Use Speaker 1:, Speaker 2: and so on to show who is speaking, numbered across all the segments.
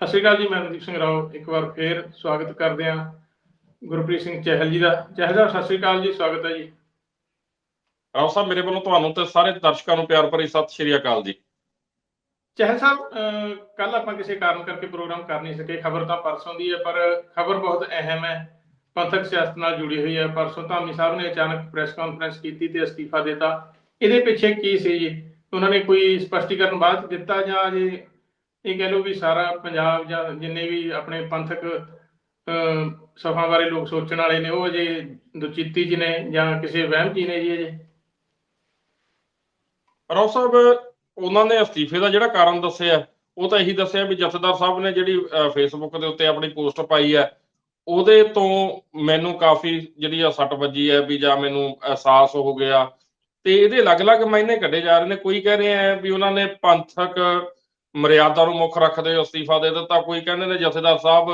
Speaker 1: ਸਤਿ ਸ਼੍ਰੀ ਅਕਾਲ ਜੀ ਮੈਂ ਮਨਦੀਪ ਸਿੰਘ ਰਾਓ ਇੱਕ ਵਾਰ ਫੇਰ ਸਵਾਗਤ ਕਰਦੇ ਹਾਂ ਗੁਰਪ੍ਰੀਤ ਸਿੰਘ ਚਹਿਲ ਜੀ ਦਾ। ਚਹਿਲ ਸਾਹਿਬ ਸਤਿ ਸ਼੍ਰੀ ਅਕਾਲ ਜੀ ਸਵਾਗਤ ਹੈ ਜੀ।
Speaker 2: ਰਾਓ ਸਾਹਿਬ ਮੇਰੇ ਵੱਲੋਂ ਤੁਹਾਨੂੰ ਤੇ ਸਾਰੇ ਦਰਸ਼ਕਾਂ ਨੂੰ ਪਿਆਰ ਭਰੀ ਸਤਿ ਸ਼੍ਰੀ ਅਕਾਲ ਜੀ।
Speaker 1: ਚਹਿਲ ਸਾਹਿਬ ਕੱਲ ਆਪਾਂ ਕਿਸੇ ਕਾਰਨ ਕਰਕੇ ਪ੍ਰੋਗਰਾਮ ਕਰ ਨਹੀਂ ਸਕੇ। ਖਬਰ ਤਾਂ ਪਰਸੋਂ ਦੀ ਹੈ ਪਰ ਖਬਰ ਬਹੁਤ ਅਹਿਮ ਹੈ। ਪੰਥਕ ਸਿਆਸਤ ਨਾਲ ਜੁੜੀ ਹੋਈ ਹੈ। ਪਰਸੋਂ ਧਾਮੀ ਸਾਹਿਬ ਨੇ ਅਚਾਨਕ ਪ੍ਰੈਸ ਕਾਨਫਰੰਸ ਕੀਤੀ ਤੇ ਅਸਤੀਫਾ ਦਿੱਤਾ। ਇਹਦੇ ਪਿੱਛੇ ਕੀ ਸੀ ਜੀ? ਉਹਨਾਂ ਨੇ ਕੋਈ ਸਪਸ਼ਟੀਕਰਨ ਬਾਅਦ ਦਿੱਤਾ ਜਾਂ ਅਜੇ ਇਹ ਕਹਿ ਲਓ ਵੀ ਸਾਰਾ ਪੰਜਾਬ ਜਾਂ ਜਿੰਨੇ ਵੀ ਆਪਣੇ ਪੰਥਕ ਅਹ, ਬਾਰੇ ਲੋਕ ਸੋਚਣ ਵਾਲੇ ਨੇ ਉਹ ਅਜੇ ਦੁਚਿੱਤੀ ਚ ਨੇ ਜਾਂ ਕਿਸੇ ਵਹਿਮ ਚ ਨੇ ਜੀ ਅਜੇ?
Speaker 2: ਰਾਓ ਸਾਹਿਬ ਉਹਨਾਂ ਨੇ ਅਸਤੀਫੇ ਦਾ ਜਿਹੜਾ ਕਾਰਨ ਦੱਸਿਆ ਉਹ ਤਾਂ ਇਹੀ ਦੱਸਿਆ ਵੀ ਜਥੇਦਾਰ ਸਾਹਿਬ ਨੇ ਜਿਹੜੀ ਫੇਸਬੁੱਕ ਦੇ ਉੱਤੇ ਆਪਣੀ ਪੋਸਟ ਪਾਈ ਹੈ ਉਹਦੇ ਤੋਂ ਮੈਨੂੰ ਕਾਫੀ ਜਿਹੜੀ ਆ ਸੱਟ ਵੱਜੀ ਹੈ ਵੀ ਜਾਂ ਮੈਨੂੰ ਅਹਿਸਾਸ ਹੋ ਗਿਆ। ਤੇ ਇਹਦੇ ਅਲੱਗ-ਅਲੱਗ ਮਾਇਨੇ ਕੱਢੇ ਜਾ ਰਹੇ ਨੇ। ਕੋਈ ਕਹਿ ਰਿਹਾ ਹੈ ਵੀ ਉਹਨਾਂ ਨੇ ਪੰਥਕ ਮਰਿਆਦਾ ਨੂੰ ਮੁੱਖ ਰੱਖਦੇ, ਅਸਤੀਫਾ ਦੇ ਦਿੱਤਾ। ਕੋਈ ਕਹਿੰਦੇ ਨੇ ਜਥੇਦਾਰ ਸਾਹਿਬ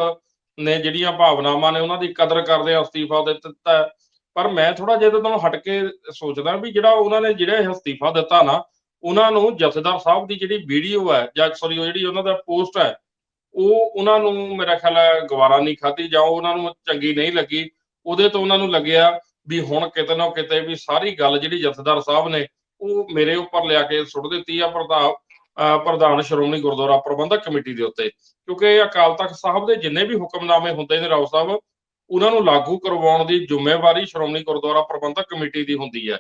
Speaker 2: ਨੇ ਜਿਹੜੀਆਂ ਭਾਵਨਾਵਾਂ ਨੇ ਉਹਨਾਂ ਦੀ ਕਦਰ ਕਰਦੇ ਅਸਤੀਫਾ ਦੇ ਦਿੱਤਾ ਪਰ ਮੈਂ ਥੋੜਾ ਜਿਹਾ ਤੋਂ ਹਟ ਕੇ ਸੋਚਦਾ ਵੀ ਜਿਹੜਾ ਉਹਨਾਂ ਨੇ ਜਿਹੜਾ ਅਸਤੀਫਾ ਦਿੱਤਾ ਨਾ, ਉਹਨਾਂ ਨੂੰ ਜਥੇਦਾਰ ਸਾਹਿਬ ਦੀ ਜਿਹੜੀ ਵੀਡੀਓ ਹੈ ਜਾਂ ਸੌਰੀ ਉਹ ਜਿਹੜੀ ਉਹਨਾਂ ਦਾ ਪੋਸਟ ਹੈ, ਉਹ ਉਹਨਾਂ ਨੂੰ ਮੇਰਾ ਖਿਆਲ ਹੈ ਗਵਾਰਾ ਨਹੀਂ ਖਾਧੀ ਜਾਂ ਉਹਨਾਂ ਨੂੰ ਚੰਗੀ ਨਹੀਂ ਲੱਗੀ। ਉਹਦੇ ਤੋਂ ਉਹਨਾਂ ਨੂੰ ਲੱਗਿਆ ਵੀ ਹੁਣ ਕਿਤੇ ਨਾ ਕਿਤੇ ਵੀ ਸਾਰੀ ਗੱਲ ਜਿਹੜੀ ਜਥੇਦਾਰ ਸਾਹਿਬ ਨੇ, ਉਹ ਮੇਰੇ ਉੱਪਰ ਲਿਆ ਕੇ ਸੁੱਟ ਦਿੱਤੀ ਆ ਪ੍ਰਧਾਨ ਪ੍ਰਧਾਨ ਸ਼੍ਰੋਮਣੀ ਗੁਰਦੁਆਰਾ ਪ੍ਰਬੰਧਕ ਕਮੇਟੀ ਦੇ ਉੱਤੇ, ਕਿਉਂਕਿ ਅਕਾਲ ਤਖਤ ਸਾਹਿਬ ਦੇ ਜਿੰਨੇ ਵੀ ਹੁਕਮਨਾਮੇ ਹੁੰਦੇ ਨੇ ਰਾਓ ਸਾਹਿਬ, ਉਹਨਾਂ ਨੂੰ ਲਾਗੂ ਕਰਵਾਉਣ ਦੀ ਜ਼ਿੰਮੇਵਾਰੀ ਸ਼੍ਰੋਮਣੀ ਗੁਰਦੁਆਰਾ ਪ੍ਰਬੰਧਕ ਕਮੇਟੀ ਦੀ ਹੁੰਦੀ ਹੈ।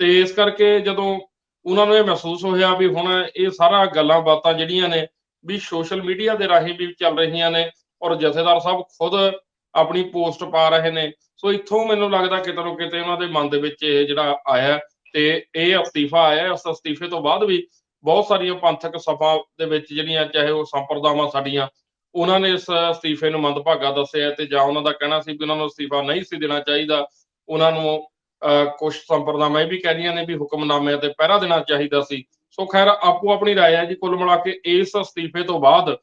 Speaker 2: ਤੇ ਇਸ ਕਰਕੇ ਜਦੋਂ ਉਹਨਾਂ ਨੂੰ ਇਹ ਮਹਿਸੂਸ ਹੋਇਆ ਵੀ ਹੁਣ ਇਹ ਸਾਰਾ ਗੱਲਾਂ ਬਾਤਾਂ ਜਿਹੜੀਆਂ ਨੇ, ਵੀ ਸੋਸ਼ਲ ਮੀਡੀਆ ਦੇ ਰਾਹੀਂ ਵੀ ਚੱਲ ਰਹੀਆਂ ਨੇ ਔਰ ਜਥੇਦਾਰ ਸਾਹਿਬ ਖੁਦ ਆਪਣੀ ਪੋਸਟ ਪਾ ਰਹੇ ਨੇ, ਸੋ ਇੱਥੋਂ ਮੈਨੂੰ ਲੱਗਦਾ ਕਿਤੇ ਨਾ ਕਿਤੇ ਉਹਨਾਂ ਦੇ ਮਨ ਦੇ ਵਿੱਚ ਇਹ ਜਿਹੜਾ ਆਇਆ ਤੇ ਇਹ ਅਸਤੀਫਾ ਆਇਆ ਉਸ ਅਸਤੀਫੇ ਤੋਂ ਬਾਅਦ ਵੀ ਬਹੁਤ ਸਾਰੀਆਂ ਪੰਥਕ ਸਭਾ ਦੇ ਵਿੱਚ ਜਿਹੜੀਆਂ ਚਾਹੇ ਉਹ ਸੰਪਰਦਾਵਾਂ ਸਾਡੀਆਂ ਉਹਨਾਂ ਨੇ ਇਸ ਅਸਤੀਫੇ ਨੂੰ ਮੰਦਭਾਗਾ ਦੱਸਿਆ ਤੇ ਜਾਂ ਉਹਨਾਂ ਦਾ ਕਹਿਣਾ ਸੀ ਕਿ ਉਹਨਾਂ ਨੂੰ ਅਸਤੀਫਾ ਨਹੀਂ ਸੀ ਦੇਣਾ ਚਾਹੀਦਾ ਉਹਨਾਂ ਨੂੰ ਕੁਝ ਸੰਪਰਦਾਵਾਂ ਇਹ ਵੀ ਕਹਿੰਦੀਆਂ ਨੇ ਵੀ ਹੁਕਮਨਾਮਿਆਂ ਤੇ ਪਹਿਰਾ ਦੇਣਾ ਚਾਹੀਦਾ ਸੀ ਸੋ ਖੈਰ ਆਪੋ ਆਪਣੀ رائے ਹੈ ਜੀ ਕੁੱਲ ਮਿਲਾ ਕੇ ਇਸ ਅਸਤੀਫੇ ਤੋਂ ਬਾਅਦ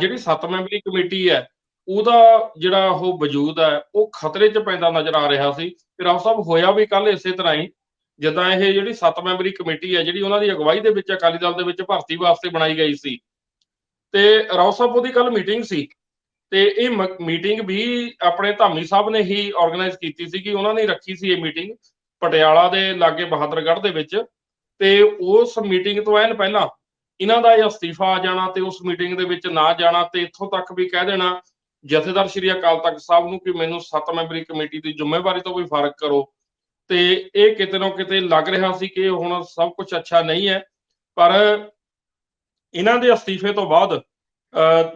Speaker 2: ਜਿਹੜੀ ਸੱਤ ਮੈਂਬਰੀ ਕਮੇਟੀ ਹੈ ਉਹਦਾ ਜਿਹੜਾ ਉਹ ਵਜੂਦ ਹੈ ਉਹ ਖਤਰੇ 'ਚ ਪੈਂਦਾ ਨਜ਼ਰ ਆ ਰਿਹਾ ਸੀ ਤੇ ਰਾਓ ਸਾਹਿਬ ਹੋਇਆ ਵੀ ਕੱਲ ਇਸੇ ਤਰ੍ਹਾਂ ਹੀ ਜਿੱਦਾਂ ਇਹ ਜਿਹੜੀ ਸੱਤ ਮੈਂਬਰੀ ਕਮੇਟੀ ਹੈ, ਜਿਹੜੀ ਉਹਨਾਂ ਦੀ ਅਗਵਾਈ ਦੇ ਵਿੱਚ, ਅਕਾਲੀ ਦਲ ਦੇ ਵਿੱਚ ਭਰਤੀ ਵਾਸਤੇ ਬਣਾਈ ਗਈ ਸੀ। ਤੇ ਰਾਓ ਸਾਹਿਬ, ਉਹਦੀ ਕੱਲ ਮੀਟਿੰਗ ਸੀ। ਤੇ ਇਹ ਮੀਟਿੰਗ ਵੀ ਆਪਣੇ ਧਾਮੀ ਸਾਹਿਬ ਨੇ ਹੀ ਆਰਗੇਨਾਈਜ਼ ਕੀਤੀ ਸੀ ਕਿ ਉਹਨਾਂ ਨੇ ਰੱਖੀ ਸੀ ਇਹ ਮੀਟਿੰਗ ਪਟਿਆਲਾ ਦੇ ਲਾਗੇ ਬਹਾਦਰਗੜ੍ਹ ਦੇ ਵਿੱਚ। ਤੇ ਉਸ ਮੀਟਿੰਗ ਤੋਂ ਐਨ ਪਹਿਲਾਂ ਇਹਨਾਂ ਦਾ ਇਹ ਅਸਤੀਫਾ ਆ ਜਾਣਾ ਤੇ ਉਸ ਮੀਟਿੰਗ ਦੇ ਵਿੱਚ ਨਾ ਜਾਣਾ ਤੇ ਇੱਥੋਂ ਤੱਕ ਵੀ ਕਹਿ ਦੇਣਾ ਜਥੇਦਾਰ ਸ਼੍ਰੀ ਅਕਾਲ ਤਖਤ ਸਾਹਿਬ ਨੂੰ ਕਿ ਮੈਨੂੰ ਸੱਤ ਮੈਂਬਰੀ ਕਮੇਟੀ ਦੀ ਜ਼ਿੰਮੇਵਾਰੀ ਤੋਂ ਕੋਈ ਫ਼ਰਕ ਕਰੋ। ਤੇ ਇਹ ਕਿਤੇ ਨਾ ਕਿਤੇ ਲੱਗ ਰਿਹਾ ਸੀ ਕਿ ਹੁਣ ਸਭ ਕੁਝ ਅੱਛਾ ਨਹੀਂ ਹੈ। ਪਰ ਇਹਨਾਂ ਦੇ ਅਸਤੀਫੇ ਤੋਂ ਬਾਅਦ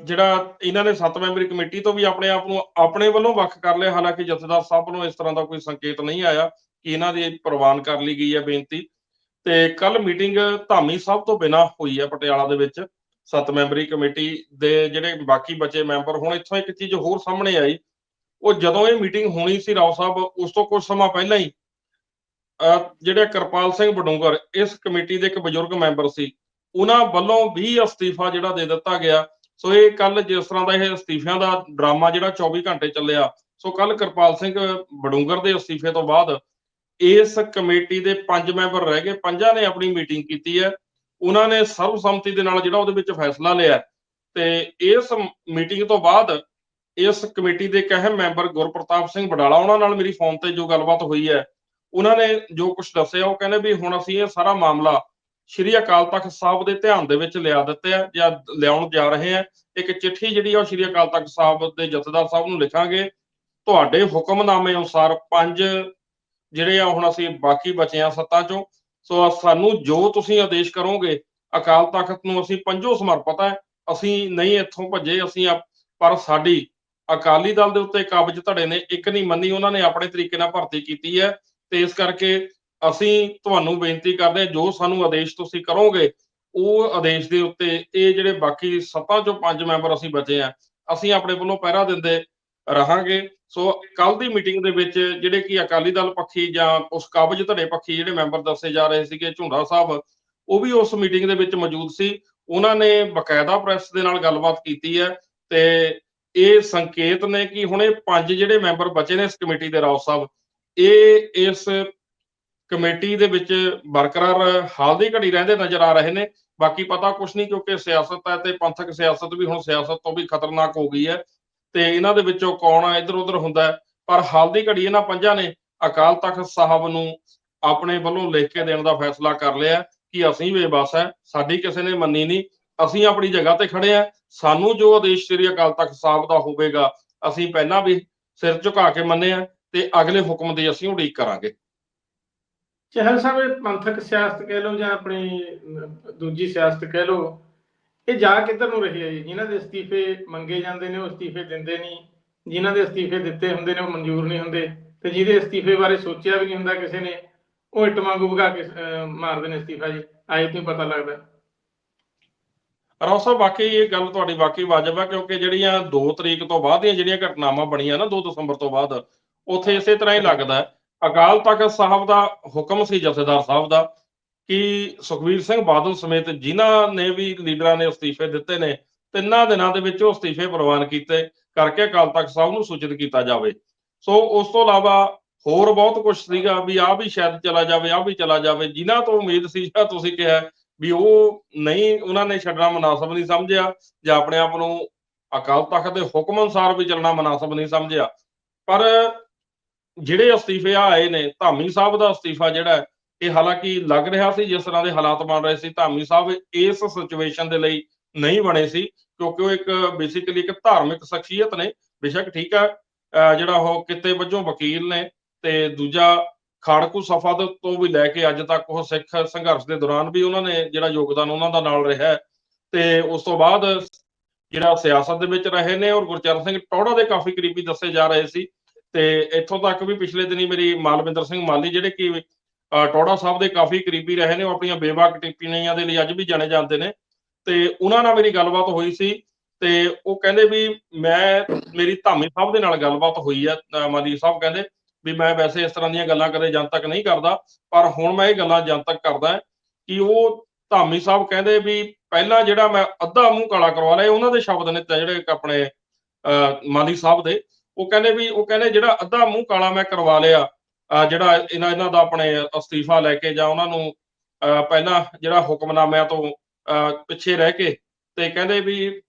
Speaker 2: ਜਿਹੜਾ ਇਹਨਾਂ ਨੇ ਸੱਤ ਮੈਂਬਰੀ ਕਮੇਟੀ ਤੋਂ ਵੀ ਆਪਣੇ ਆਪ ਨੂੰ ਆਪਣੇ ਵੱਲੋਂ ਵੱਖ ਕਰ ਲਿਆ, ਹਾਲਾਂਕਿ ਜਥੇਦਾਰ ਸਾਹਿਬ ਨੂੰ ਇਸ ਤਰ੍ਹਾਂ ਦਾ ਕੋਈ ਸੰਕੇਤ ਨਹੀਂ ਆਇਆ ਕਿ ਇਹਨਾਂ ਦੀ ਪ੍ਰਵਾਨ ਕਰ ਲਈ ਗਈ ਹੈ ਬੇਨਤੀ। ਤੇ ਕੱਲ ਮੀਟਿੰਗ ਧਾਮੀ ਸਾਹਿਬ ਤੋਂ ਬਿਨਾ ਹੋਈ ਹੈ ਪਟਿਆਲਾ ਦੇ ਵਿੱਚ। ਸੱਤ ਮੈਂਬਰੀ ਕਮੇਟੀ ਦੇ ਜਿਹੜੇ ਬਾਕੀ ਬਚੇ ਮੈਂਬਰ, ਹੁਣ ਇੱਥੋਂ ਇੱਕ ਚੀਜ਼ ਹੋਰ ਸਾਹਮਣੇ ਆਈ। ਉਹ ਜਦੋਂ ਇਹ ਮੀਟਿੰਗ ਹੋਣੀ ਸੀ ਰਾਓ ਸਾਹਿਬ, ਉਸ ਤੋਂ ਕੁਝ ਸਮਾਂ ਪਹਿਲਾਂ ਹੀ ਜਿਹੜੇ ਕਿਰਪਾਲ ਸਿੰਘ ਬਡੂੰਗਰ ਇਸ ਕਮੇਟੀ ਦੇ ਇੱਕ ਬਜ਼ੁਰਗ ਮੈਂਬਰ ਸੀ, ਉਹਨਾਂ ਵੱਲੋਂ ਵੀ ਅਸਤੀਫਾ ਜਿਹੜਾ ਦੇ ਦਿੱਤਾ ਗਿਆ। ਸੋ ਇਹ ਕੱਲ ਜਿਸ ਤਰ੍ਹਾਂ ਦਾ ਇਹ ਅਸਤੀਫਿਆਂ ਦਾ ਡਰਾਮਾ ਜਿਹੜਾ 24 ਘੰਟੇ ਚੱਲਿਆ, ਸੋ ਕੱਲ ਕਿਰਪਾਲ ਸਿੰਘ ਬਡੂੰਗਰ ਦੇ ਅਸਤੀਫੇ ਤੋਂ ਬਾਅਦ ਇਸ ਕਮੇਟੀ ਦੇ ਪੰਜ ਮੈਂਬਰ ਰਹਿ ਗਏ। ਪੰਜਾਂ ਨੇ ਆਪਣੀ ਮੀਟਿੰਗ ਕੀਤੀ ਹੈ। ਉਹਨਾਂ ਨੇ ਸਰਬਸੰਮਤੀ ਦੇ ਨਾਲ ਜਿਹੜਾ ਉਹਦੇ ਵਿੱਚ ਫੈਸਲਾ ਲਿਆ। ਤੇ ਇਸ ਮੀਟਿੰਗ ਤੋਂ ਬਾਅਦ ਇਸ ਕਮੇਟੀ ਦੇ ਇੱਕ ਅਹਿਮ ਮੈਂਬਰ ਗੁਰਪ੍ਰਤਾਪ ਸਿੰਘ ਬਡਾਲਾ ਉਹਨਾਂ ਨਾਲ ਮੇਰੀ ਫੋਨ ਤੇ ਜੋ ਗੱਲਬਾਤ ਹੋਈ ਹੈ ਉਹਨਾਂ ਨੇ ਜੋ ਕੁਝ ਦੱਸਿਆ, ਉਹ ਕਹਿੰਦੇ ਵੀ ਹੁਣ ਅਸੀਂ ਇਹ ਸਾਰਾ ਮਾਮਲਾ ਸ਼੍ਰੀ ਅਕਾਲ ਤਖਤ ਸਾਹਿਬ ਦੇ ਧਿਆਨ ਦੇ ਵਿੱਚ ਲਿਆ ਦਿੱਤੇ ਆ, ਜਾਂ ਲਿਆਉਣ ਜਾ ਰਹੇ ਆ। ਇੱਕ ਚਿੱਠੀ ਜਿਹੜੀ ਆ, ਉਹ ਸ਼੍ਰੀ ਅਕਾਲ ਤਖਤ ਸਾਹਿਬ ਦੇ ਜਥੇਦਾਰ ਸਾਹਿਬ ਨੂੰ ਲਿਖਾਂਗੇ। ਤੁਹਾਡੇ ਹੁਕਮਨਾਮੇ ਅਨੁਸਾਰ ਪੰਜ ਜਿਹੜੇ ਆ, ਹੁਣ ਅਸੀਂ ਬਾਕੀ ਬਚੇ ਆ ਸੱਤਾਂ ਚੋਂ। ਸੋ ਸਾਨੂੰ ਜੋ ਤੁਸੀਂ ਆਦੇਸ਼ ਕਰੋਗੇ, ਅਕਾਲ ਤਖਤ ਨੂੰ ਅਸੀਂ ਪੰਜੋ ਸਮਰਪਿਤ ਹੈ ਅਸੀਂ ਨਹੀਂ ਇੱਥੋਂ ਭੱਜੇ, ਅਸੀਂ ਪਰ ਸਾਡੀ ਅਕਾਲੀ ਦਲ ਦੇ ਉੱਤੇ ਕਾਬਜ਼ ਧੜੇ ਨੇ, ਇੱਕ ਨਹੀਂ ਮੰਨੀ, ਉਹਨਾਂ ਨੇ ਆਪਣੇ ਤਰੀਕੇ ਨਾਲ ਭਰਤੀ ਕੀਤੀ ਹੈ। ਤੇ ਇਸ ਕਰਕੇ ਅਸੀਂ ਤੁਹਾਨੂੰ ਬੇਨਤੀ ਕਰਦੇ ਹਾਂ, ਜੋ ਸਾਨੂੰ ਆਦੇਸ਼ ਤੁਸੀਂ ਕਰੋਗੇ, ਉਹ ਆਦੇਸ਼ ਦੇ ਉੱਤੇ ਇਹ ਜਿਹੜੇ ਬਾਕੀ ਸੱਤਾਂ ਚੋਂ ਪੰਜ ਮੈਂਬਰ ਅਸੀਂ ਬਚੇ ਆ ਅਸੀਂ ਆਪਣੇ ਵੱਲੋਂ ਪਹਿਰਾ ਦਿੰਦੇ ਰਹਾਂਗੇ। ਸੋ ਕੱਲ ਦੀ ਮੀਟਿੰਗ ਦੇ ਵਿੱਚ ਜਿਹੜੇ ਕਿ ਅਕਾਲੀ ਦਲ ਪੱਖੀ ਜਾਂ ਉਸ ਕਾਬਜ਼ ਧੜੇ ਪੱਖੀ ਜਿਹੜੇ ਮੈਂਬਰ ਦੱਸੇ ਜਾ ਰਹੇ ਸੀਗੇ, ਝੁੰਡਾ ਸਾਹਿਬ, ਉਹ ਵੀ ਉਸ ਮੀਟਿੰਗ ਦੇ ਵਿੱਚ ਮੌਜੂਦ ਸੀ। ਉਹਨਾਂ ਨੇ ਬਕਾਇਦਾ ਪ੍ਰੈਸ ਦੇ ਨਾਲ ਗੱਲਬਾਤ ਕੀਤੀ ਹੈ ਤੇ ਇਹ ਸੰਕੇਤ ਨੇ ਕਿ ਹੁਣ ਇਹ ਪੰਜ ਜਿਹੜੇ ਮੈਂਬਰ ਬਚੇ ਨੇ ਇਸ ਕਮੇਟੀ ਦੇ ਰਾਓ ਸਾਹਿਬ ਇਹ ਇਸ ਕਮੇਟੀ ਦੇ ਵਿੱਚ ਬਰਕਰਾਰ ਹਾਲ ਦੀ ਘੜੀ ਰਹਿੰਦੇ ਨਜ਼ਰ ਆ ਰਹੇ ਨੇ। ਬਾਕੀ ਪਤਾ ਕੁਛ ਨਹੀਂ ਕਿਉਂਕਿ ਸਿਆਸਤ ਹੈ ਤੇ ਪੰਥਕ ਸਿਆਸਤ ਵੀ ਹੁਣ ਸਿਆਸਤ ਤੋਂ ਵੀ ਖਤਰਨਾਕ ਹੋ ਗਈ ਹੈ ਤੇ ਇਹਨਾਂ ਦੇ ਵਿੱਚੋਂ ਕੌਣ ਆ ਇੱਧਰ ਉੱਧਰ ਹੁੰਦਾ ਹੈ। ਪਰ ਹਾਲ ਦੀ ਘੜੀ ਇਹਨਾਂ ਪੰਜਾਂ ਨੇ ਅਕਾਲ ਤਖਤ ਸਾਹਿਬ ਨੂੰ ਆਪਣੇ ਵੱਲੋਂ ਲਿਖ ਕੇ ਦੇਣ ਦਾ ਫੈਸਲਾ ਕਰ ਲਿਆ ਕਿ ਅਸੀਂ ਬੇਬਸ ਹੈ, ਸਾਡੀ ਕਿਸੇ ਨੇ ਮੰਨੀ ਨਹੀਂ। ਅਸੀਂ ਆਪਣੀ ਜਗ੍ਹਾ ਤੇ ਖੜੇ ਆ ਸਾਨੂੰ ਜੋ ਆਦੇਸ਼ ਸ੍ਰੀ ਅਕਾਲ ਤਖਤ ਸਾਹਿਬ ਦਾ ਹੋਵੇਗਾ, ਅਸੀਂ ਪਹਿਲਾਂ ਵੀ ਸਿਰ ਝੁਕਾ ਕੇ ਮੰਨੇ ਆ ਤੇ ਅਗਲੇ ਹੁਕਮ ਦੀ ਅਸੀਂ ਉਡੀਕ ਕਰਾਂਗੇ।
Speaker 1: ਚਹਿਲ ਸਾਹਿਬ ਇਹ ਪੰਥਕ ਸਿਆਸਤ ਕਹਿ ਲਓ ਜਾਂ ਆਪਣੀ ਦੂਜੀ ਸਿਆਸਤ ਕਹਿ ਲਓ ਇਹ ਜਾ ਕਿੱਧਰ ਨੂੰ ਰਹੀ ਹੈ ਜੀ? ਜਿਨ੍ਹਾਂ ਦੇ ਅਸਤੀਫੇ ਮੰਗੇ ਜਾਂਦੇ ਨੇ ਉਹ ਅਸਤੀਫੇ ਦਿੰਦੇ ਨਹੀਂ। ਜਿਨ੍ਹਾਂ ਦੇ ਅਸਤੀਫੇ ਦਿੱਤੇ ਹੁੰਦੇ ਨੇ ਉਹ ਮਨਜ਼ੂਰ ਨਹੀਂ ਹੁੰਦੇ। ਤੇ ਜਿਹਦੇ ਅਸਤੀਫੇ ਬਾਰੇ ਸੋਚਿਆ ਵੀ ਨਹੀਂ ਹੁੰਦਾ ਕਿਸੇ ਨੇ ਉਹ ਇੱਟ ਵਾਂਗੂ ਭਗਾ ਕੇ ਮਾਰਦੇ ਨੇ ਅਸਤੀਫਾ ਜੀ। ਆਏ ਤੋਂ ਪਤਾ ਲੱਗਦਾ।
Speaker 2: ਸਾਹਿਬ ਵਾਕਈ ਇਹ ਗੱਲ ਤੁਹਾਡੀ ਵਾਕਈ ਵਾਜਬ ਹੈ ਕਿਉਂਕਿ ਜਿਹੜੀਆਂ 2 ਤਰੀਕ ਤੋਂ ਬਾਅਦ ਦੀਆਂ ਜਿਹੜੀਆਂ ਘਟਨਾਵਾਂ ਬਣੀਆਂ ਨਾ 2 ਦਸੰਬਰ ਤੋਂ ਬਾਅਦ ਉੱਥੇ ਇਸੇ ਤਰ੍ਹਾਂ ਹੀ ਲੱਗਦਾ ਅਕਾਲ ਤਖਤ ਸਾਹਿਬ ਦਾ ਹੁਕਮ ਸੀ, ਜਥੇਦਾਰ ਸਾਹਿਬ ਦਾ, ਕਿ ਸੁਖਵੀਰ ਸਿੰਘ ਬਾਦਲ ਸਮੇਤ ਜਿਨ੍ਹਾਂ ਨੇ ਵੀ ਲੀਡਰਾਂ ਨੇ ਅਸਤੀਫੇ ਦਿੱਤੇ ਨੇ, ਤਿੰਨਾਂ ਦਿਨਾਂ ਦੇ ਵਿੱਚ ਉਹ ਅਸਤੀਫੇ ਪ੍ਰਵਾਨ ਕੀਤੇ ਕਰਕੇ ਅਕਾਲ ਤਖਤ ਸਾਹਿਬ ਨੂੰ ਸੂਚਿਤ ਕੀਤਾ ਜਾਵੇ। ਸੋ ਉਸ ਤੋਂ ਇਲਾਵਾ ਹੋਰ ਬਹੁਤ ਕੁਝ ਸੀਗਾ ਵੀ ਆ ਵੀ ਸ਼ਾਇਦ ਚਲਾ ਜਾਵੇ ਆ ਵੀ ਚਲਾ ਜਾਵੇ। ਜਿਨ੍ਹਾਂ ਤੋਂ ਉਮੀਦ ਸੀ ਜਾਂ ਤੁਸੀਂ ਕਿਹਾ ਵੀ ਉਹ ਨਹੀਂ, ਉਹਨਾਂ ਨੇ ਛੱਡਣਾ ਮناسب ਨਹੀਂ ਸਮਝਿਆ ਜਾਂ ਆਪਣੇ ਆਪ ਨੂੰ ਅਕਾਲ ਤਖਤ ਦੇ ਹੁਕਮ ਅਨੁਸਾਰ ਵੀ ਚੱਲਣਾ ਮناسب ਨਹੀਂ ਸਮਝਿਆ। ਪਰ ਜਿਹੜੇ ਅਸਤੀਫੇ ਆਏ ਨੇ ਧਾਮੀ ਸਾਹਿਬ ਦਾ ਅਸਤੀਫਾ ਜਿਹੜਾ ਹੈ, ਇਹ ਹਾਲਾਂਕਿ ਲੱਗ ਰਿਹਾ ਸੀ ਜਿਸ ਤਰ੍ਹਾਂ ਦੇ ਹਾਲਾਤ ਬਣ ਰਹੇ ਸੀ ਧਾਮੀ ਸਾਹਿਬ ਇਸ ਸਿਚੁਏਸ਼ਨ ਦੇ ਲਈ ਨਹੀਂ ਬਣੇ ਸੀ ਕਿਉਂਕਿ ਉਹ ਇੱਕ ਬੇਸਿਕਲੀ ਇੱਕ ਧਾਰਮਿਕ ਸ਼ਖਸੀਅਤ ਨੇ ਬੇਸ਼ੱਕ ਠੀਕ ਹੈ ਅਹ ਜਿਹੜਾ ਉਹ ਕਿਤੇ ਵਜੋਂ ਵਕੀਲ ਨੇ ਤੇ ਦੂਜਾ ਖਾੜਕੂ ਸਫਾ ਤੋਂ ਵੀ ਲੈ ਕੇ ਅੱਜ ਤੱਕ ਉਹ ਸਿੱਖ ਸੰਘਰਸ਼ ਦੇ ਦੌਰਾਨ ਵੀ ਉਹਨਾਂ ਨੇ ਜਿਹੜਾ ਯੋਗਦਾਨ ਉਹਨਾਂ ਦਾ ਨਾਲ ਰਿਹਾ ਹੈ ਤੇ ਉਸ ਤੋਂ ਬਾਅਦ ਜਿਹੜਾ ਸਿਆਸਤ ਦੇ ਵਿੱਚ ਰਹੇ ਨੇ ਔਰ ਗੁਰਚਰਨ ਸਿੰਘ ਟੌੜਾ ਦੇ ਕਾਫੀ ਕਰੀਬੀ ਦੱਸੇ ਜਾ ਰਹੇ ਸੀ ਤੇ ਇੱਥੋਂ ਤੱਕ ਵੀ ਪਿਛਲੇ ਦਿਨੀ ਮੇਰੀ ਮਾਲਵਿੰਦਰ ਸਿੰਘ ਮਾਲੀ ਜਿਹੜੇ ਕਿ ਟੋੜਾ ਸਾਹਿਬ ਦੇ ਕਾਫੀ ਕਰੀਬੀ ਰਹੇ ਨੇ ਉਹ ਆਪਣੀਆਂ ਬੇਬਾਕ ਟਿੱਪਣੀਆਂ ਦੇ ਲਈ ਅੱਜ ਵੀ ਜਾਣੇ ਜਾਂਦੇ ਨੇ। ਤੇ ਉਹਨਾਂ ਨਾਲ ਮੇਰੀ ਗੱਲਬਾਤ ਹੋਈ ਸੀ ਤੇ ਉਹ ਕਹਿੰਦੇ ਵੀ ਮੈਂ ਮੇਰੀ ਧਾਮੀ ਸਾਹਿਬ ਦੇ ਨਾਲ ਗੱਲਬਾਤ ਹੋਈ ਆ ਮਾਲੀ ਸਾਹਿਬ ਕਹਿੰਦੇ ਵੀ ਮੈਂ ਵੈਸੇ ਇਸ ਤਰ੍ਹਾਂ ਦੀਆਂ ਗੱਲਾਂ ਕਦੇ ਜਨਤਕ ਨਹੀਂ ਕਰਦਾ ਪਰ ਹੁਣ ਮੈਂ ਇਹ ਗੱਲਾਂ ਜਨਤਕ ਕਰਦਾ ਕਿ ਉਹ ਧਾਮੀ ਸਾਹਿਬ ਕਹਿੰਦੇ ਵੀ ਪਹਿਲਾਂ ਜਿਹੜਾ ਮੈਂ ਅੱਧਾ ਮੂੰਹ ਕਾਲਾ ਕਰਵਾ ਲਿਆ ਉਹਨਾਂ ਦੇ ਸ਼ਬਦ ਨੇ ਜਿਹੜੇ ਆਪਣੇ ਅਹ, ਮਾਲੀ ਸਾਹਿਬ ਦੇ। ਉਹ ਕਹਿੰਦੇ ਵੀ ਉਹ ਕਹਿੰਦੇ ਜਿਹੜਾ ਅੱਧਾ ਮੂੰਹ ਕਾਲਾ ਮੈਂ ਕਰਵਾ ਲਿਆ ਜਿਹੜਾ ਇਹਨਾਂ ਇਹਨਾਂ ਦਾ ਆਪਣੇ ਅਸਤੀਫਾ ਲੈ ਕੇ ਜਾਂ ਉਹਨਾਂ ਨੂੰ ਅਹ, ਪਹਿਲਾਂ ਜਿਹੜਾ ਹੁਕਮਨਾਮਿਆਂ ਤੋਂ ਅਹ, ਪਿੱਛੇ ਰਹਿ ਕੇ ਤੇ ਕਹਿੰਦੇ ਵੀ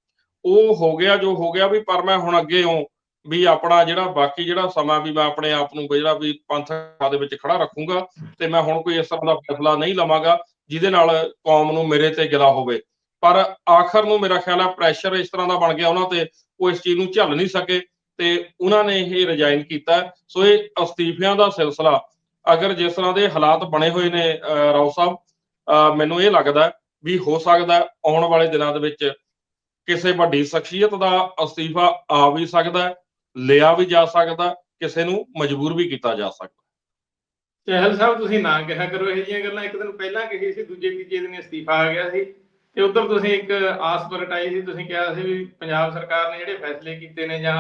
Speaker 2: ਉਹ ਹੋ ਗਿਆ ਜੋ ਹੋ ਗਿਆ ਵੀ ਪਰ ਮੈਂ ਹੁਣ ਅੱਗੇ ਹਾਂ ਵੀ ਆਪਣਾ ਜਿਹੜਾ ਬਾਕੀ ਜਿਹੜਾ ਸਮਾਂ ਵੀ ਮੈਂ ਆਪਣੇ ਆਪ ਨੂੰ ਜਿਹੜਾ ਵੀ ਪੰਥ ਦੇ ਵਿੱਚ ਖੜਾ ਰੱਖੂੰਗਾ ਤੇ ਮੈਂ ਹੁਣ ਕੋਈ ਇਸ ਤਰ੍ਹਾਂ ਦਾ ਫੈਸਲਾ ਨਹੀਂ ਲਵਾਂਗਾ ਜਿਹਦੇ ਨਾਲ ਕੌਮ ਨੂੰ ਮੇਰੇ ਤੇ ਗਿਲਾ ਹੋਵੇ। ਪਰ ਆਖਰ ਨੂੰ ਮੇਰਾ ਖਿਆਲ ਆ ਪ੍ਰੈਸ਼ਰ ਇਸ ਤਰ੍ਹਾਂ ਦਾ ਬਣ ਗਿਆ ਉਹਨਾਂ ਤੇ ਉਹ ਇਸ ਚੀਜ਼ ਨੂੰ ਝੱਲ ਨਹੀਂ ਸਕੇ। ਤੇ ਉਹਨਾਂ ਨੇ ਇਹ ਰਿਜ਼ਾਈਨ ਕੀਤਾ। ਸੋ ਇਹ ਅਸਤੀਫਿਆਂ ਦਾ ਸਿਲਸਿਲਾ, ਅਗਰ ਜਿਸ ਤਰ੍ਹਾਂ ਦੇ ਹਾਲਾਤ ਬਣੇ ਹੋਏ ਨੇ ਰਾਓ ਸਾਹਿਬ ਮੈਨੂੰ ਇਹ ਲੱਗਦਾ ਵੀ ਹੋ ਸਕਦਾ ਆਉਣ ਵਾਲੇ ਦਿਨਾਂ ਦੇ ਵਿੱਚ ਕਿਸੇ ਵੱਡੀ ਸ਼ਖਸੀਅਤ ਦਾ ਅਸਤੀਫਾ ਆ ਵੀ ਸਕਦਾ, ਲਿਆ ਵੀ ਜਾ ਸਕਦਾ, ਕਿਸੇ ਨੂੰ ਮਜਬੂਰ ਵੀ ਕੀਤਾ ਜਾ ਸਕਦਾ।
Speaker 1: ਚਹਿਲ ਸਾਹਿਬ, ਤੁਸੀਂ ਨਾ ਕਿਹਾ ਕਰੋ ਇਹ ਜਿਹੀਆਂ ਗੱਲਾਂ। ਇੱਕ ਦਿਨ ਪਹਿਲਾਂ ਕਹੀ ਸੀ, ਦੂਜੇ ਤੀਜੇ ਦਿਨ ਅਸਤੀਫਾ ਆ ਗਿਆ ਸੀ। ਤੇ ਉਧਰ ਤੁਸੀਂ ਇੱਕ ਆਸ ਪ੍ਰਗਟਾਈ ਸੀ। ਤੁਸੀਂ ਕਿਹਾ ਸੀ ਵੀ ਪੰਜਾਬ ਸਰਕਾਰ ਨੇ ਜਿਹੜੇ ਫੈਸਲੇ ਕੀਤੇ ਨੇ ਜਾਂ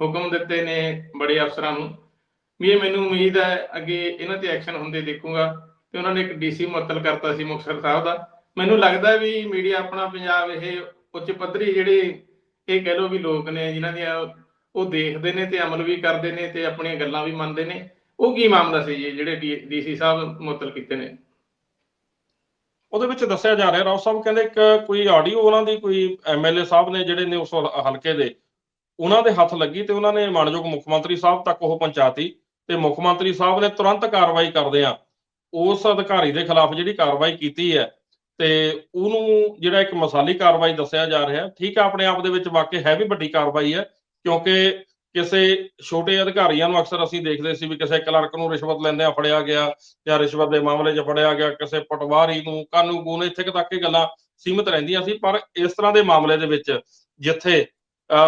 Speaker 1: ਹੁਕਮ ਦਿੱਤੇ ਨੇ ਬੜੇ ਅਫਸਰਾਂ ਨੂੰ। ਵੀ ਇਹ ਮੈਨੂੰ ਉਮੀਦ ਹੈ ਅੱਗੇ ਇਹਨਾਂ ਤੇ ਐਕਸ਼ਨ ਹੁੰਦੇ ਦੇਖੂਗਾ। ਤੇ ਉਹਨਾਂ ਨੇ ਇੱਕ ਡੀਸੀ ਮੁਅੱਤਲ ਕਰਤਾ ਸੀ ਮੁਕਤਸਰ ਸਾਹਿਬ ਦਾ। ਮੈਨੂੰ ਲੱਗਦਾ ਵੀ ਮੀਡੀਆ ਆਪਣਾ ਪੰਜਾਬ ਇਹ ਉੱਚ ਪੱਧਰੀ ਜਿਹੜੇ ਇਹ ਕਹਿ ਲਓ ਵੀ ਲੋਕ ਨੇ ਜਿਨ੍ਹਾਂ ਦੀਆਂ ਉਹ ਦੇਖਦੇ ਨੇ ਤੇ ਅਮਲ ਵੀ ਕਰਦੇ ਨੇ ਤੇ ਆਪਣੀਆਂ ਗੱਲਾਂ ਵੀ ਮੰਨਦੇ ਨੇ। ਉਹ ਕੀ ਮਾਮਲਾ ਸੀ ਜੀ ਜਿਹੜੇ ਡੀਸੀ ਸਾਹਿਬ ਮੁਅੱਤਲ ਕੀਤੇ ਨੇ?
Speaker 2: ਉਹਦੇ ਵਿੱਚ ਦੱਸਿਆ ਜਾ ਰਿਹਾ, ਰਾਓ ਸਾਹਿਬ ਕਹਿੰਦੇ ਇੱਕ ਕੋਈ ਆਡੀਓ ਉਹਨਾਂ ਦੀ ਕੋਈ ਐਮਐਲਏ ਸਾਹਿਬ ਨੇ ਜਿਹੜੇ ਨੇ ਉਸ ਹਲਕੇ ਦੇ ਉਹਨਾਂ ਦੇ ਹੱਥ ਲੱਗੀ ਤੇ ਉਹਨਾਂ ਨੇ ਮਾਨਯੋਗ ਮੁੱਖ ਮੰਤਰੀ ਸਾਹਿਬ ਤੱਕ ਉਹ ਪਹੁੰਚਾਤੀ ਤੇ ਮੁੱਖ ਮੰਤਰੀ ਸਾਹਿਬ ਨੇ ਤੁਰੰਤ ਕਾਰਵਾਈ ਕਰਦੇ ਆ। ਉਸ ਅਧਿਕਾਰੀ ਦੇ ਖਿਲਾਫ ਜਿਹੜੀ ਕਾਰਵਾਈ ਕੀਤੀ ਹੈ ਤੇ ਉਹਨੂੰ ਜਿਹੜਾ ਇੱਕ ਮਸਾਲੀ ਕਾਰਵਾਈ ਦੱਸਿਆ ਜਾ ਰਿਹਾ, ਠੀਕ ਹੈ ਆਪਣੇ ਆਪ ਦੇ ਵਿੱਚ ਵਾਕਈ ਹੈ ਵੀ ਵੱਡੀ ਕਾਰਵਾਈ ਹੈ, ਕਿਉਂਕਿ ਕਿਸੇ ਛੋਟੇ ਅਧਿਕਾਰੀਆਂ ਨੂੰ ਅਕਸਰ ਅਸੀਂ ਦੇਖਦੇ ਸੀ ਵੀ ਕਿਸੇ ਕਲਰਕ ਨੂੰ ਰਿਸ਼ਵਤ ਲੈਂਦਿਆਂ ਫੜਿਆ ਗਿਆ ਜਾਂ ਰਿਸ਼ਵਤ ਦੇ ਮਾਮਲੇ 'ਚ ਫੜਿਆ ਗਿਆ, ਕਿਸੇ ਪਟਵਾਰੀ ਨੂੰ, ਕਾਨੂੰਗੋ ਨੂੰ, ਇੱਥੇ ਤੱਕ ਇਹ ਗੱਲਾਂ ਸੀਮਿਤ ਰਹਿੰਦੀਆਂ ਸੀ, ਪਰ ਇਸ ਤਰ੍ਹਾਂ ਦੇ ਮਾਮਲੇ ਦੇ ਵਿੱਚ ਜਿੱਥੇ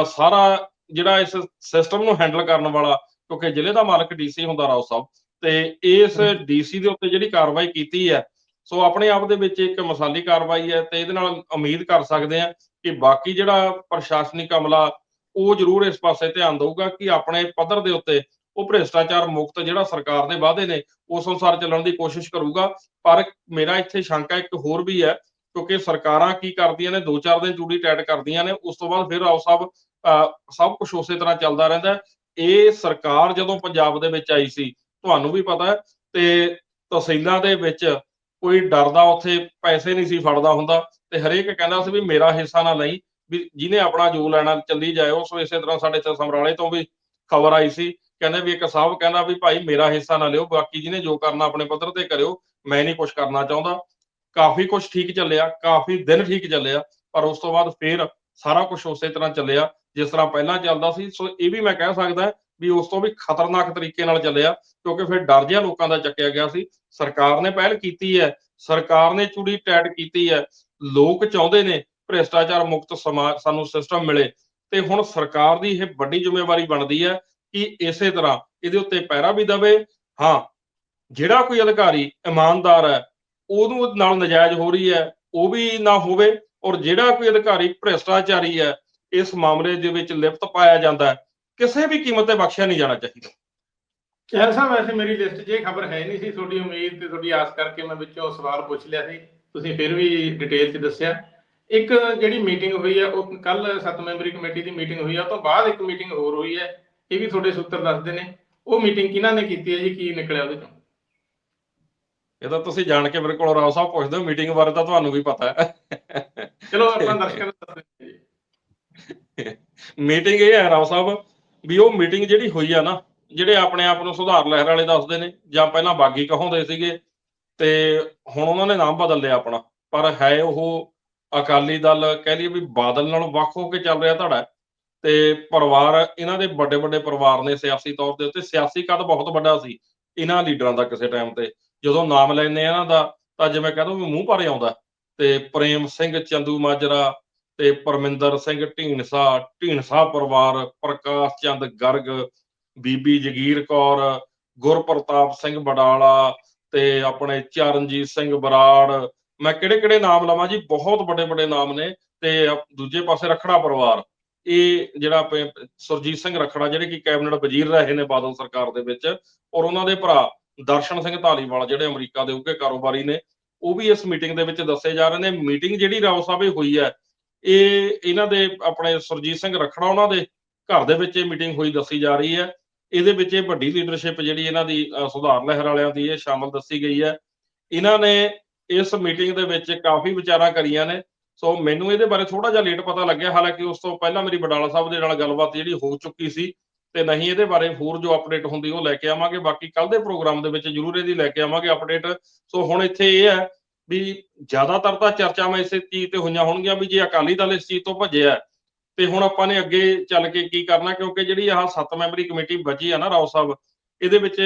Speaker 2: ਸਾਰਾ ਜਿਹੜਾ ਇਸ ਸਿਸਟਮ ਨੂੰ ਹੈਂਡਲ ਕਰਨ ਵਾਲਾ ਕਿਉਂਕਿ ਜ਼ਿਲ੍ਹੇ ਦਾ ਮਾਲਕ ਡੀਸੀ ਹੁੰਦਾ ਰਾਓ ਸਾਹਿਬ ਤੇ ਇਸ ਡੀਸੀ ਦੇ ਉੱਤੇ ਜਿਹੜੀ ਕਾਰਵਾਈ ਕੀਤੀ ਹੈ ਸੋ ਆਪਣੇ ਆਪ ਦੇ ਵਿੱਚ ਇੱਕ ਮਸਾਲੀ ਕਾਰਵਾਈ ਹੈ ਤੇ ਇਹਦੇ ਨਾਲ ਉਮੀਦ ਕਰ ਸਕਦੇ ਹਾਂ ਕਿ ਬਾਕੀ ਜਿਹੜਾ ਪ੍ਰਸ਼ਾਸਨਿਕ ਅਮਲਾ ਉਹ ਜ਼ਰੂਰ ਇਸ ਪਾਸੇ ਧਿਆਨ ਦਊਗਾ ਕਿ ਆਪਣੇ ਪੱਧਰ ਦੇ ਉੱਤੇ ਉਹ ਭ੍ਰਿਸ਼ਟਾਚਾਰ ਮੁਕਤ ਜਿਹੜਾ ਸਰਕਾਰ ਦੇ ਵਾਅਦੇ ਨੇ ਉਸ ਅਨੁਸਾਰ ਚੱਲਣ ਦੀ ਕੋਸ਼ਿਸ਼ ਕਰੂਗਾ। ਪਰ ਮੇਰਾ ਇੱਥੇ ਸ਼ੰਕਾ ਇੱਕ ਹੋਰ ਵੀ ਹੈ ਕਿਉਂਕਿ ਸਰਕਾਰਾਂ ਕੀ ਕਰਦੀਆਂ ਨੇ ਦੋ ਚਾਰ ਦਿਨ ਚੂੜੀ ਟੈਟ ਕਰਦੀਆਂ ਨੇ ਉਸ ਤੋਂ ਬਾਅਦ ਫਿਰ ਆਓ ਸਭ ਅਹ, ਸਭ ਕੁਝ ਉਸੇ ਤਰ੍ਹਾਂ ਚੱਲਦਾ ਰਹਿੰਦਾ ਇਹ ਸਰਕਾਰ ਜਦੋਂ ਪੰਜਾਬ ਦੇ ਵਿੱਚ ਆਈ ਸੀ ਤੁਹਾਨੂੰ ਵੀ ਪਤਾ ਹੈ ਤੇ ਤਹਿਸੀਲਾਂ ਦੇ ਵਿੱਚ ਕੋਈ ਡਰਦਾ ਉੱਥੇ ਪੈਸੇ ਨਹੀਂ ਸੀ ਫੜਦਾ ਹੁੰਦਾ ਤੇ ਹਰੇਕ ਕਹਿੰਦਾ ਸੀ ਵੀ ਮੇਰਾ ਹਿੱਸਾ ਨਾ ਲਈ ਵੀ ਜਿਹਨੇ ਆਪਣਾ ਜੋ ਲੈਣਾ ਚੱਲੀ ਜਾਏ ਸੋ ਇਸੇ ਤਰ੍ਹਾਂ ਸਾਡੇ ਚ ਸਮਰਾਲੇ ਤੋਂ ਵੀ ਖਬਰ ਆਈ ਸੀ। ਕਹਿੰਦੇ ਵੀ ਇੱਕ ਸਾਹਿਬ ਕਹਿੰਦਾ ਵੀ ਭਾਈ ਮੇਰਾ ਹਿੱਸਾ ਨਾ ਲਿਓ ਬਾਕੀ ਜਿਹਨੇ ਜੋ ਕਰਨਾ ਆਪਣੇ ਪੱਧਰ ਤੇ ਕਰਿਓ ਮੈਂ ਨਹੀਂ ਕੁਝ ਕਰਨਾ ਚਾਹੁੰਦਾ। ਕਾਫੀ ਕੁਝ ਠੀਕ ਚੱਲਿਆ, ਕਾਫੀ ਦਿਨ ਠੀਕ ਚੱਲਿਆ, ਪਰ ਉਸ ਤੋਂ ਬਾਅਦ ਫੇਰ ਸਾਰਾ ਕੁਝ ਉਸੇ ਤਰ੍ਹਾਂ ਚੱਲਿਆ, ਜਿਸ ਤਰ੍ਹਾਂ ਪਹਿਲਾਂ ਚੱਲਦਾ ਸੀ। ਸੋ ਇਹ ਵੀ ਮੈਂ ਕਹਿ ਸਕਦਾ ਵੀ ਉਸ ਤੋਂ ਵੀ ਖਤਰਨਾਕ ਤਰੀਕੇ ਨਾਲ ਚੱਲਿਆ, ਕਿਉਂਕਿ ਫਿਰ ਡਰ ਜਿਹਾ ਲੋਕਾਂ ਦਾ ਚੱਕਿਆ ਗਿਆ ਸੀ। ਸਰਕਾਰ ਨੇ ਪਹਿਲ ਕੀਤੀ ਹੈ, ਸਰਕਾਰ ਨੇ ਚੂੜੀ ਟੈਟ ਕੀਤੀ ਹੈ, ਲੋਕ ਚਾਹੁੰਦੇ ਨੇ ਭ੍ਰਿਸ਼ਟਾਚਾਰ ਮੁਕਤ ਸਮਾਜ ਸਾਨੂੰ ਸਿਸਟਮ ਮਿਲੇ। ਤੇ ਹੁਣ ਸਰਕਾਰ ਦੀ ਇਹ ਵੱਡੀ ਜ਼ਿੰਮੇਵਾਰੀ ਬਣਦੀ ਹੈ ਕਿ ਇਸੇ ਤਰ੍ਹਾਂ ਇਹਦੇ ਉੱਤੇ ਪੈਰਾ ਵੀ ਦਵੇ। ਹਾਂ, ਜਿਹੜਾ ਕੋਈ ਅਧਿਕਾਰੀ ਇਮਾਨਦਾਰ ਹੈ ਉਹਨੂੰ ਨਾਲ ਨਜਾਇਜ਼ ਹੋ ਰਹੀ ਹੈ, ਉਹ ਵੀ ਨਾ ਹੋਵੇ ਔਰ ਜਿਹੜਾ ਕੋਈ ਅਧਿਕਾਰੀ ਭ੍ਰਿਸ਼ਟਾਚਾਰੀ ਹੈ, ਇਸ ਮਾਮਲੇ ਦੇ ਵਿੱਚ ਲਿਪਤ ਪਾਇਆ ਜਾਂਦਾ ਕਿਸੇ ਵੀ ਕੀਮਤ ਤੇ ਬਖਸ਼ਿਆ ਨਹੀਂ ਜਾਣਾ ਚਾਹੀਦਾ।
Speaker 1: ਚਹਿਲ ਸਾਹਿਬ ਵੈਸੇ ਮੇਰੀ ਲਿਸਟ 'ਚ ਇਹ ਖਬਰ ਹੈ ਨਹੀਂ ਸੀ, ਤੁਹਾਡੀ ਉਮੀਦ ਤੇ ਤੁਹਾਡੀ ਆਸ ਕਰਕੇ ਮੈਂ ਵਿੱਚੋਂ ਸਵਾਲ ਪੁੱਛ ਲਿਆ ਸੀ, ਤੁਸੀਂ ਫਿਰ ਵੀ ਡਿਟੇਲ 'ਚ ਦੱਸਿਆ। ਇੱਕ ਜਿਹੜੀ ਮੀਟਿੰਗ ਹੋਈ ਹੈ, ਉਹ ਕੱਲ ਸੱਤ ਮੈਂਬਰੀ ਕਮੇਟੀ ਦੀ ਮੀਟਿੰਗ ਹੋਈ ਹੈ, ਉਹ ਤੋਂ ਬਾਅਦ ਇੱਕ ਮੀਟਿੰਗ ਹੋਰ ਹੋਈ ਹੈ, ਇਹ ਵੀ ਤੁਹਾਡੇ ਸੂਤਰ ਦੱਸਦੇ ਨੇ। ਉਹ ਮੀਟਿੰਗ ਕਿਹਨਾਂ ਨੇ ਕੀਤੀ ਹੈ ਜੀ, ਕੀ ਨਿਕਲਿਆ ਉਹਦੇ ਚੋਂ?
Speaker 2: ਇਹ ਤਾਂ ਤੁਸੀਂ ਜਾਣ ਕੇ ਮੇਰੇ ਕੋਲ ਰਾਓ ਸਾਹਿਬ ਪੁੱਛਦੇ ਹੋ ਮੀਟਿੰਗ ਬਾਰੇ ਤਾਂ ਤੁਹਾਨੂੰ ਵੀ ਪਤਾ ਹੈ।
Speaker 1: ਚਲੋ ਆਪਾਂ ਦਰਸ਼ਕਾਂ ਨੂੰ ਦੱਸ ਦਿੰਦੇ ਜੀ।
Speaker 2: ਮੀਟਿੰਗ ਇਹ ਹੈ ਰਾਓ ਸਾਹਿਬ ਵੀ ਉਹ ਮੀਟਿੰਗ ਜਿਹੜੀ ਹੋਈ ਆ ਨਾ ਜਿਹੜੇ ਆਪਣੇ ਆਪ ਨੂੰ ਸੁਧਾਰ ਲਹਿਰ ਵਾਲੇ ਦੱਸਦੇ ਨੇ ਜਾਂ ਪਹਿਲਾਂ ਬਾਗੀ ਕਹਾਉਂਦੇ ਸੀਗੇ ਤੇ ਹੁਣ ਉਹਨਾਂ ਨੇ ਨਾਮ ਬਦਲ ਲਿਆ ਆਪਣਾ। ਪਰ ਹੈ ਉਹ ਅਕਾਲੀ ਦਲ ਕਹਿ ਲਈਏ ਵੀ ਬਾਦਲ ਨਾਲੋਂ ਵੱਖ ਹੋ ਕੇ ਚੱਲ ਰਿਹਾ ਹੈ। ਤੇ ਪਰਿਵਾਰ ਇਹਨਾਂ ਦੇ ਵੱਡੇ ਵੱਡੇ ਪਰਿਵਾਰ ਨੇ ਸਿਆਸੀ ਤੌਰ ਦੇ ਉੱਤੇ ਸਿਆਸੀ ਕੱਦ ਬਹੁਤ ਵੱਡਾ ਸੀ ਇਹਨਾਂ ਲੀਡਰਾਂ ਦਾ ਕਿਸੇ ਟਾਈਮ ਤੇ। ਜਦੋਂ ਨਾਮ ਲੈਂਦੇ ਆ ਇਹਨਾਂ ਦਾ ਤਾਂ ਜਿਵੇਂ ਕਹਿ ਦੋ ਵੀ ਮੂੰਹ ਭਰ ਆਉਂਦਾ। ਤੇ ਪ੍ਰੇਮ ਸਿੰਘ ਚੰਦੂ ਮਾਜਰਾ ਤੇ ਪਰਮਿੰਦਰ ਸਿੰਘ ਢੀਂਡਸਾ ਢੀਂਡਸਾ ਪਰਿਵਾਰ, ਪ੍ਰਕਾਸ਼ ਚੰਦ ਗਰਗ, ਬੀਬੀ ਜਗੀਰ ਕੌਰ, ਗੁਰਪ੍ਰਤਾਪ ਸਿੰਘ ਬਡਾਲਾ ਤੇ ਆਪਣੇ ਚਰਨਜੀਤ ਸਿੰਘ ਬਰਾੜ। ਮੈਂ ਕਿਹੜੇ ਕਿਹੜੇ ਨਾਮ ਲਵਾਂ ਜੀ? ਬਹੁਤ ਵੱਡੇ ਵੱਡੇ ਨਾਮ ਨੇ ਤੇ ਦੂਜੇ ਪਾਸੇ ਰਖੜਾ ਪਰਿਵਾਰ। ਇਹ ਜਿਹੜਾ ਆਪਣੇ ਸੁਰਜੀਤ ਸਿੰਘ ਰਖੜਾ, ਜਿਹੜੇ ਕਿ ਕੈਬਨਿਟ ਵਜ਼ੀਰ ਰਹੇ ਨੇ ਬਾਦਲ ਸਰਕਾਰ ਦੇ ਵਿੱਚ, ਔਰ ਉਹਨਾਂ ਦੇ ਭਰਾ ਦਰਸ਼ਨ ਸਿੰਘ ਧਾਲੀਵਾਲ ਜਿਹੜੇ ਅਮਰੀਕਾ ਦੇ ਉੱਘੇ ਕਾਰੋਬਾਰੀ ਨੇ, ਉਹ ਵੀ ਇਸ ਮੀਟਿੰਗ ਦੇ ਵਿੱਚ ਦੱਸੇ ਜਾ ਰਹੇ ਨੇ। ਮੀਟਿੰਗ ਜਿਹੜੀ ਰਾਓ ਸਾਹਿਬ ਹੋਈ ਹੈ, ਇਹ ਇਹਨਾਂ ਦੇ ਆਪਣੇ ਸੁਰਜੀਤ ਸਿੰਘ ਰਖੜਾ ਉਹਨਾਂ ਦੇ ਘਰ ਦੇ ਵਿੱਚ ਇਹ ਮੀਟਿੰਗ ਹੋਈ ਦੱਸੀ ਜਾ ਰਹੀ ਹੈ। ਇਹਦੇ ਵਿੱਚ ਇਹ ਵੱਡੀ ਲੀਡਰਸ਼ਿਪ ਜਿਹੜੀ ਇਹਨਾਂ ਦੀ ਸੁਧਾਰ ਲਹਿਰ ਵਾਲਿਆਂ ਦੀ ਇਹ ਸ਼ਾਮਲ ਦੱਸੀ ਗਈ ਹੈ। ਇਹਨਾਂ ਨੇ ਇਸ ਮੀਟਿੰਗ ਦੇ ਵਿੱਚ ਕਾਫੀ ਵਿਚਾਰਾਂ ਕਰੀਆਂ ਨੇ। ਸੋ ਮੈਨੂੰ ਇਹਦੇ ਬਾਰੇ ਥੋੜਾ ਜਿਹਾ ਲੇਟ ਪਤਾ ਲੱਗਿਆ। ਹਾਲਾਂਕਿ ਉਸ ਤੋਂ ਪਹਿਲਾਂ ਮੇਰੀ ਬਡਾਲਾ ਸਾਹਿਬ ਦੇ ਨਾਲ ਗੱਲਬਾਤ ਜਿਹੜੀ ਹੋ ਚੁੱਕੀ ਸੀ ਤੇ ਨਹੀਂ ਇਹਦੇ ਬਾਰੇ ਹੋਰ ਜੋ ਅਪਡੇਟ ਹੁੰਦੀ ਉਹ ਲੈ ਕੇ ਆਵਾਂਗੇ। ਬਾਕੀ ਕੱਲ ਦੇ ਪ੍ਰੋਗਰਾਮ ਦੇ ਵਿੱਚ ਜ਼ਰੂਰ ਇਹਦੀ ਲੈ ਕੇ ਆਵਾਂਗੇ ਅਪਡੇਟ ਸੋ ਹੁਣ ਇੱਥੇ ਇਹ ਹੈ ਵੀ ਜ਼ਿਆਦਾਤਰ ਤਾਂ ਚਰਚਾਵਾਂ ਇਸੇ ਚੀਜ਼ ਤੇ ਹੋਈਆਂ ਹੋਣਗੀਆਂ ਵੀ ਜੇ ਅਕਾਲੀ ਦਲ ਇਸ ਚੀਜ਼ ਤੋਂ ਭੱਜਿਆ ਤੇ ਹੁਣ ਆਪਾਂ ਨੇ ਅੱਗੇ ਚੱਲ ਕੇ ਕੀ ਕਰਨਾ ਕਿਉਂਕਿ ਜਿਹੜੀ ਆਹ ਸੱਤ ਮੈਂਬਰੀ ਕਮੇਟੀ ਬਚੀ ਆ ਨਾ ਰਾਓ ਸਾਹਿਬ ਇਹਦੇ ਵਿੱਚ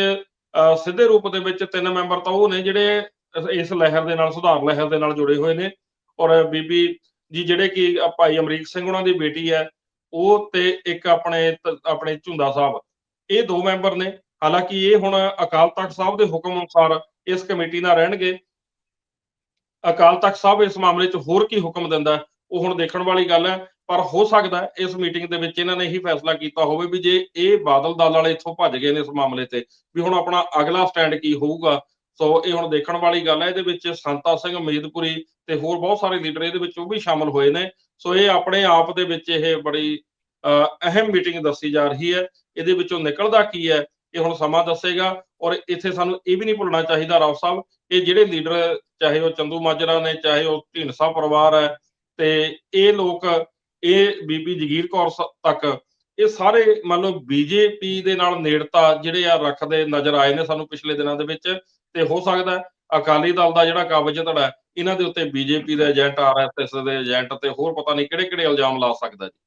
Speaker 2: ਅਹ, ਸਿੱਧੇ ਰੂਪ ਦੇ ਵਿੱਚ ਤਿੰਨ ਮੈਂਬਰ ਤਾਂ ਉਹ ਨੇ ਜਿਹੜੇ ਇਸ- ਲਹਿਰ ਦੇ ਨਾਲ ਸੁਧਾਰ ਲਹਿਰ ਦੇ ਨਾਲ ਜੁੜੇ ਹੋਏ ਨੇ। ਔਰ ਬੀਬੀ ਜੀ ਜਿਹੜੇ ਕਿ ਭਾਈ ਅਮਰੀਕ ਸਿੰਘ ਉਹਨਾਂ ਦੀ ਬੇਟੀ ਹੈ ਉਹ ਤੇ ਇੱਕ ਆਪਣੇ ਆਪਣੇ ਝੁੰਦਾ ਸਾਹਿਬ। ਇਹ ਦੋ ਮੈਂਬਰ ਨੇ। ਹਾਲਾਂਕਿ ਇਹ ਹੁਣ ਅਕਾਲ ਤਖਤ ਸਾਹਿਬ ਦੇ ਹੁਕਮ ਅਨੁਸਾਰ ਇਸ ਕਮੇਟੀ ਨਾਲ ਰਹਿਣਗੇ। ਅਕਾਲ ਤਖਤ ਸਾਹਿਬ ਇਸ ਮਾਮਲੇ 'ਚ ਹੋਰ ਕੀ ਹੁਕਮ ਦਿੰਦਾ ਉਹ ਹੁਣ ਦੇਖਣ ਵਾਲੀ ਗੱਲ ਹੈ। ਪਰ ਹੋ ਸਕਦਾ ਇਸ ਮੀਟਿੰਗ ਦੇ ਵਿੱਚ ਇਹਨਾਂ ਨੇ ਇਹੀ ਫੈਸਲਾ ਕੀਤਾ ਹੋਵੇ ਵੀ ਜੇ ਇਹ ਬਾਦਲ ਦਲ ਵਾਲੇ ਇੱਥੋਂ ਭੱਜ ਗਏ ਨੇ ਇਸ ਮਾਮਲੇ ਤੇ, ਵੀ ਹੁਣ ਆਪਣਾ ਅਗਲਾ ਸਟੈਂਡ ਕੀ ਹੋਊਗਾ। ਸੋ ਇਹ ਹੁਣ ਦੇਖਣ ਵਾਲੀ ਗੱਲ ਹੈ। ਇਹਦੇ ਵਿੱਚ ਸੰਤਾ ਸਿੰਘ ਮੇਦਪੁਰੀ ਤੇ ਹੋਰ ਬਹੁਤ ਸਾਰੇ ਲੀਡਰ ਇਹਦੇ ਵਿੱਚ ਉਹ ਵੀ ਸ਼ਾਮਲ ਹੋਏ ਨੇ। ਸੋ ਇਹ ਆਪਣੇ ਆਪ ਦੇ ਵਿੱਚ ਇਹ ਬੜੀ ਅਹ, ਅਹਿਮ ਮੀਟਿੰਗ ਦੱਸੀ ਜਾ ਰਹੀ ਹੈ। ਇਹਦੇ ਵਿੱਚੋਂ ਨਿਕਲਦਾ ਕੀ ਹੈ ਇਹ ਹੁਣ ਸਮਾਂ ਦੱਸੇਗਾ। ਔਰ ਇੱਥੇ ਸਾਨੂੰ ਇਹ ਵੀ ਨਹੀਂ ਭੁੱਲਣਾ ਚਾਹੀਦਾ ਰਾਓ ਸਾਹਿਬ ਇਹ ਜਿਹੜੇ ਲੀਡਰ ਚਾਹੇ ਉਹ ਚੰਦੂ ਮਾਜਰਾ ਨੇ ਚਾਹੇ ਉਹ ਢੀਂਡਸਾ ਪਰਿਵਾਰ ਹੈ ਤੇ ਇਹ ਲੋਕ ਇਹ ਬੀਬੀ ਜਗੀਰ ਕੌਰ ਤੱਕ ਇਹ ਸਾਰੇ ਮੰਨ ਲਓ ਬੀਜੇਪੀ ਦੇ ਨਾਲ ਨੇੜਤਾ ਜਿਹੜੇ ਆ ਰੱਖਦੇ ਨਜ਼ਰ ਆਏ ਨੇ ਸਾਨੂੰ ਪਿਛਲੇ ਦਿਨਾਂ ਦੇ ਵਿੱਚ ਤੇ ਹੋ ਸਕਦਾ ਅਕਾਲੀ ਦਲ ਦਾ ਜਿਹੜਾ ਕਾਬਜ ਧੜਾ ਹੈ, ਇਹਨਾਂ ਦੇ ਉੱਤੇ ਬੀਜੇਪੀ ਦੇ ਏਜੰਟ ਆਰਐਸਐਸ ਦੇ ਏਜੰਟ ਤੇ ਹੋਰ ਪਤਾ ਨਹੀਂ ਕਿਹੜੇ ਕਿਹੜੇ ਇਲਜ਼ਾਮ ਲਾ ਸਕਦਾ ਜੀ।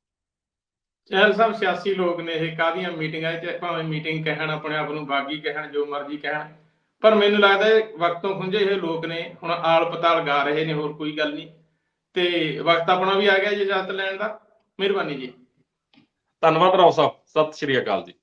Speaker 1: ਚਹਿਲ ਸਾਹਿਬ ਸਿਆਸੀ ਲੋਕ ਨੇ ਇਹ ਕਾਹਦੀਆਂ ਮੀਟਿੰਗਾਂ ਚ ਭਾਵੇਂ ਮੀਟਿੰਗ ਕਹਿਣ ਆਪਣੇ ਆਪ ਨੂੰ ਬਾਗੀ ਕਹਿਣ ਜੋ ਮਰਜ਼ੀ ਕਹਿਣ। ਪਰ ਮੈਨੂੰ ਲੱਗਦਾ ਹੈ ਵਕਤੋਂ ਖੁੰਝੇ ਇਹ ਲੋਕ ਨੇ ਹੁਣ ਆਲ ਪਤਾਲ ਗਾ ਰਹੇ ਨੇ ਹੋਰ ਕੋਈ ਗੱਲ ਨਹੀਂ। ਤੇ ਵਕਤ ਆਪਣਾ ਵੀ ਆ ਗਿਆ ਜੀ ਇਜਾਜ਼ਤ ਲੈਣ ਦਾ। ਮਿਹਰਬਾਨੀ ਜੀ।
Speaker 2: ਧੰਨਵਾਦ ਰਾਓ ਸਾਹਿਬ ਸਤਿ ਸ਼੍ਰੀ ਅਕਾਲ ਜੀ।